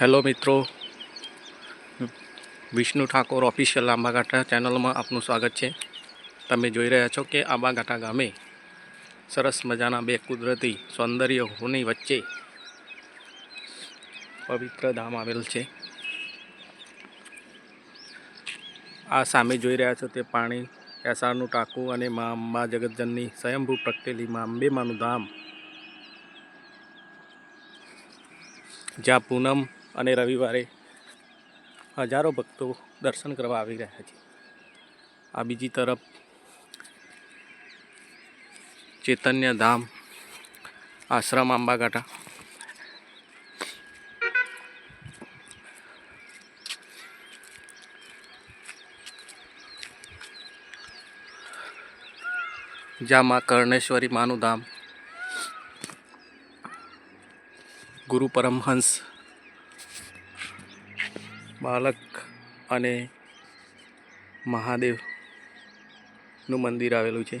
Hello મિત્રો. Vishnu Thakor official Ambaghata ચેનલમાં આપનું સ્વાગત છે. તમે જોઈ રહ્યા છો કે આંબાઘાટા ગામે સરસ મજાના બે કુદરતી સૌંદર્ય હોની વચ્ચે પવિત્ર ધામ આવેલ છે. આ સામે જોઈ રહ્યા છો તે પાણી એસાળનું ટાંકું અને મા અંબા જગતજનની સ્વયંભૂ પ્રગટેલી મા અંબેમાનું ધામ. જ્યાં પૂનમ અને રવિવારે હજારો ભક્તો દર્શન કરવા આવી રહ્યા છે. આ બીજી તરફ ચૈતન્ય ધામ આશ્રમ આંબાઘાટા. જ્યાં માં કર્ણેશ્વરી માનું ધામ. ગુરુ પરમહંસ બાલક અને મહાદેવનું મંદિર આવેલું છે.